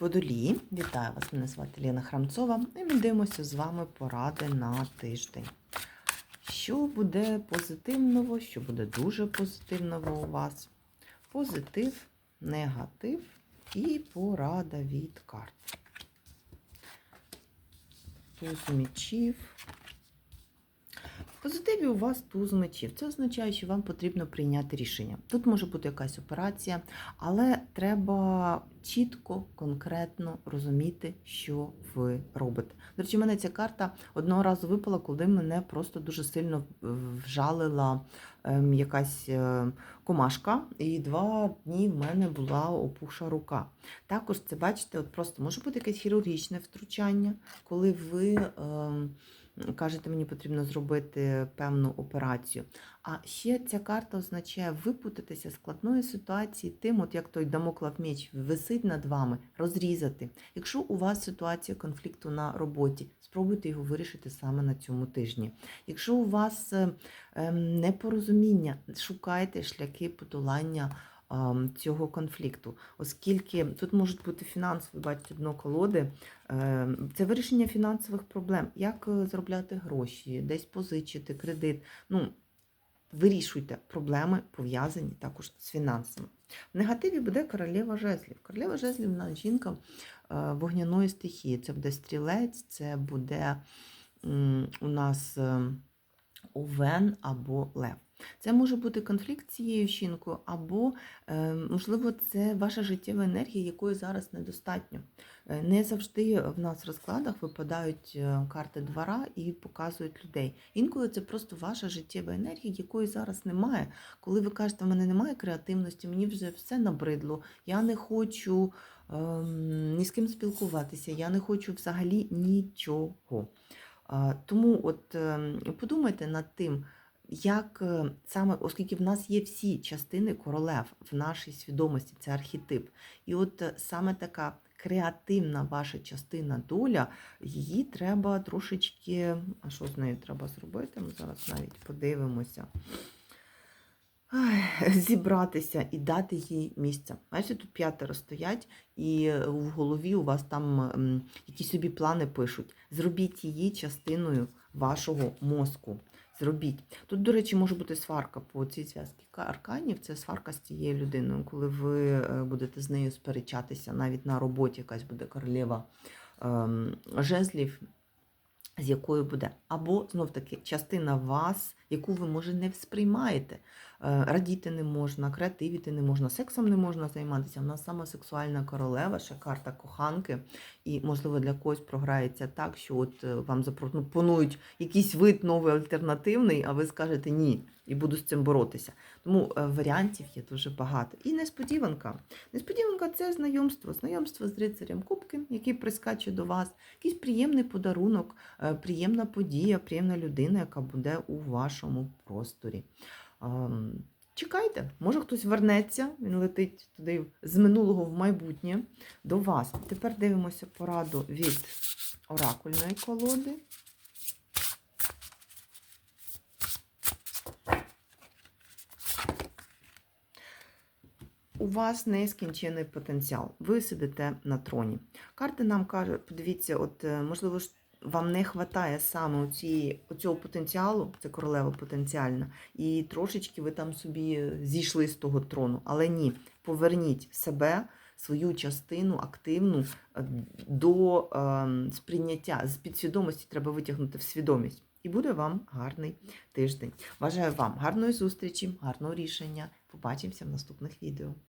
Водолії, вітаю вас! Мене звати Ліна Храмцова, і ми дивимося з вами поради на тиждень. Що буде позитивного, що буде дуже позитивного у вас? Позитив, негатив і порада від карт. Туз мечів. Позитиві у вас туз мечів. Це означає, що вам потрібно прийняти рішення. Тут може бути якась операція, але треба чітко, конкретно розуміти, що ви робите. До речі, мене ця карта одного разу випала, коли мене просто дуже сильно вжалила ем, якась е, комашка, і два дні в мене була опуша рука. Також це, бачите, от просто може бути якесь хірургічне втручання, коли ви. Кажете, мені потрібно зробити певну операцію. А ще ця карта означає випутатися з складної ситуації тим, от як той дамоклав меч висить над вами, розрізати. Якщо у вас ситуація конфлікту на роботі, спробуйте його вирішити саме на цьому тижні. Якщо у вас ем, непорозуміння, шукайте шляхи подолання цього конфлікту, оскільки тут можуть бути фінансові, бачите, дно колоди. Ем, Це вирішення фінансових проблем, як е, заробляти гроші, десь позичити кредит. Ну, Вирішуйте проблеми, пов'язані також з фінансами. В негативі буде королева жезлів. Королева жезлів нас жінка е, вогняної стихії. Це буде стрілець, це буде у нас е, овен або лев. Це може бути конфлікт з цією жінкою, або, е, можливо, це ваша життєва енергія, якої зараз недостатньо. Е, Не завжди в нас в розкладах випадають е, карти двора і показують людей. Інколи це просто ваша життєва енергія, якої зараз немає. Коли ви кажете, в мене немає креативності, мені вже все набридло, я не хочу ем, ні з ким спілкуватися, я не хочу взагалі нічого. Тому от ем, подумайте над тим, як е, саме, оскільки в нас є всі частини королев в нашій свідомості, це архетип. І от е, саме така креативна ваша частина доля, її треба трошечки. А що з нею треба зробити? Ми зараз навіть подивимося. Зібратися і дати їй місце. Бачите, тут п'ятеро стоять, і в голові у вас там якісь собі плани пишуть. Зробіть її частиною вашого мозку. Зробіть. Тут, до речі, може бути сварка по цій зв'язці арканів. Це сварка з цією людиною, коли ви е, будете з нею сперечатися, навіть на роботі якась буде королева ем, жезлів, з якою буде. Або, знов таки, частина вас, яку ви, може, не сприймаєте. Е, Радіти не можна, креативіти не можна, сексом не можна займатися. У нас сама сексуальна королева, ще карта коханки. І, можливо, для когось програється так, що от е, вам запропонують якийсь вид новий альтернативний, а ви скажете ні, і буду з цим боротися. Тому е, варіантів є дуже багато. І несподіванка. Несподіванка це знайомство. Знайомство з рицарем Кубки, який прискаче до вас, якийсь приємний подарунок, приємна подія, приємна людина, яка буде у вашому просторі. Чекайте, може хтось вернеться, він летить туди з минулого в майбутнє до вас. Тепер дивимося пораду від оракульної колоди. У вас нескінчений потенціал. Ви сидите на троні. Карти нам кажуть, подивіться, от е, можливо, вам не вистачає саме цього потенціалу, це королева потенціальна, і трошечки ви там собі зійшли з того трону. Але ні, поверніть себе, свою частину активну е, до е, сприйняття. З підсвідомості треба витягнути в свідомість. І буде вам гарний тиждень. Бажаю вам гарної зустрічі, гарного рішення. Побачимося в наступних відео.